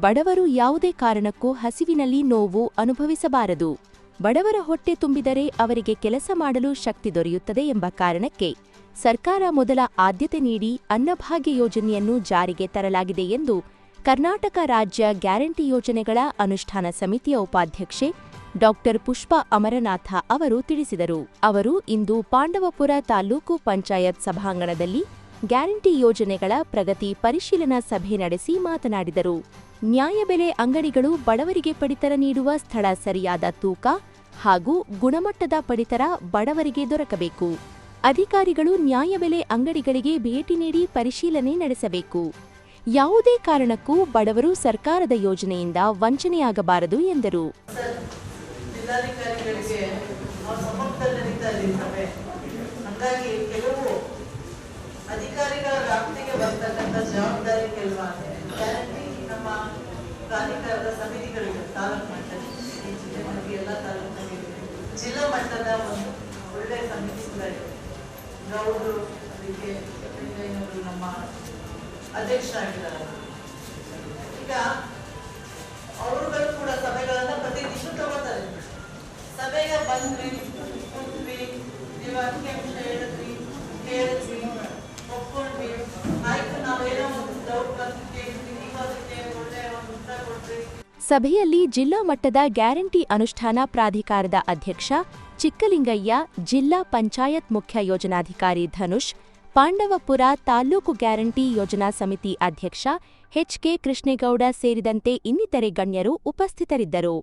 ಬಡವರು ಯಾವುದೇ ಕಾರಣಕ್ಕೂ ಹಸಿವಿನಲ್ಲಿ ನೋವು ಅನುಭವಿಸಬಾರದು. ಬಡವರ ಹೊಟ್ಟೆ ತುಂಬಿದರೆ ಅವರಿಗೆ ಕೆಲಸ ಮಾಡಲು ಶಕ್ತಿ ದೊರೆಯುತ್ತದೆ ಎಂಬ ಕಾರಣಕ್ಕೆ ಸರ್ಕಾರ ಮೊದಲ ಆದ್ಯತೆ ನೀಡಿ ಅನ್ನಭಾಗ್ಯ ಯೋಜನೆಯನ್ನು ಜಾರಿಗೆ ತರಲಾಗಿದೆ ಎಂದು ಕರ್ನಾಟಕ ರಾಜ್ಯ ಗ್ಯಾರಂಟಿ ಯೋಜನೆಗಳ ಅನುಷ್ಠಾನ ಸಮಿತಿಯ ಉಪಾಧ್ಯಕ್ಷೆ ಡಾಕ್ಟರ್ ಪುಷ್ಪಾ ಅಮರನಾಥ ಅವರು ತಿಳಿಸಿದರು. ಅವರು ಇಂದು ಪಾಂಡವಪುರ ತಾಲೂಕು ಪಂಚಾಯತ್ ಸಭಾಂಗಣದಲ್ಲಿ ಗ್ಯಾರಂಟಿ ಯೋಜನೆಗಳ ಪ್ರಗತಿ ಪರಿಶೀಲನಾ ಸಭೆ ನಡೆಸಿ ಮಾತನಾಡಿದರು. ನ್ಯಾಯಬೆಲೆ ಅಂಗಡಿಗಳು ಬಡವರಿಗೆ ಪಡಿತರ ನೀಡುವ ಸ್ಥಳ ಸರಿಯಾದ ತೂಕ ಹಾಗೂ ಗುಣಮಟ್ಟದ ಪಡಿತರ ಬಡವರಿಗೆ ದೊರಕಬೇಕು. ಅಧಿಕಾರಿಗಳು ನ್ಯಾಯಬೆಲೆ ಅಂಗಡಿಗಳಿಗೆ ಭೇಟಿ ನೀಡಿ ಪರಿಶೀಲನೆ ನಡೆಸಬೇಕು. ಯಾವುದೇ ಕಾರಣಕ್ಕೂ ಬಡವರು ಸರ್ಕಾರದ ಯೋಜನೆಯಿಂದ ವಂಚನೆಯಾಗಬಾರದು ಎಂದರು. ಹಾಗಾಗಿ ಕೆಲವು ಅಧಿಕಾರಿಗಳ ವ್ಯಾಪ್ತಿಗೆ ಬರ್ತಕ್ಕಂಥ ಜವಾಬ್ದಾರಿ ಕೆಲವು ಗ್ಯಾರಂಟಿ ನಮ್ಮ ಪ್ರಾಧಿಕಾರದ ಸಮಿತಿಗಳಿವೆ ತಾಲೂಕು ಮಟ್ಟದಲ್ಲಿ ಜಿಲ್ಲೆ ಜಿಲ್ಲೆನಲ್ಲಿ ಎಲ್ಲ ತಾಲೂಕಿನಲ್ಲಿ ಜಿಲ್ಲಾ ಮಟ್ಟದ ಒಂದು ಒಳ್ಳೆಯ ಸಮಿತಿಗಳಿವೆ ಗೌಡರು, ಅದಕ್ಕೆ ನಮ್ಮ ಅಧ್ಯಕ್ಷರಾಗಿದ್ದಾರೆ. ಸಭೆಯಲ್ಲಿ ಜಿಲ್ಲಾ ಮಟ್ಟದ ಗ್ಯಾರಂಟಿ ಅನುಷ್ಠಾನ ಪ್ರಾಧಿಕಾರದ ಅಧ್ಯಕ್ಷ ಚಿಕ್ಕಲಿಂಗಯ್ಯ, ಜಿಲ್ಲಾ ಪಂಚಾಯತ್ ಮುಖ್ಯ ಯೋಜನಾಧಿಕಾರಿ ಧನುಷ್, ಪಾಂಡವಪುರ ತಾಲೂಕು ಗ್ಯಾರಂಟಿ ಯೋಜನಾ ಸಮಿತಿ ಅಧ್ಯಕ್ಷ ಎಚ್ಕೆ ಕೃಷ್ಣೇಗೌಡ ಸೇರಿದಂತೆ ಇನ್ನಿತರೆ ಗಣ್ಯರು ಉಪಸ್ಥಿತರಿದ್ದರು.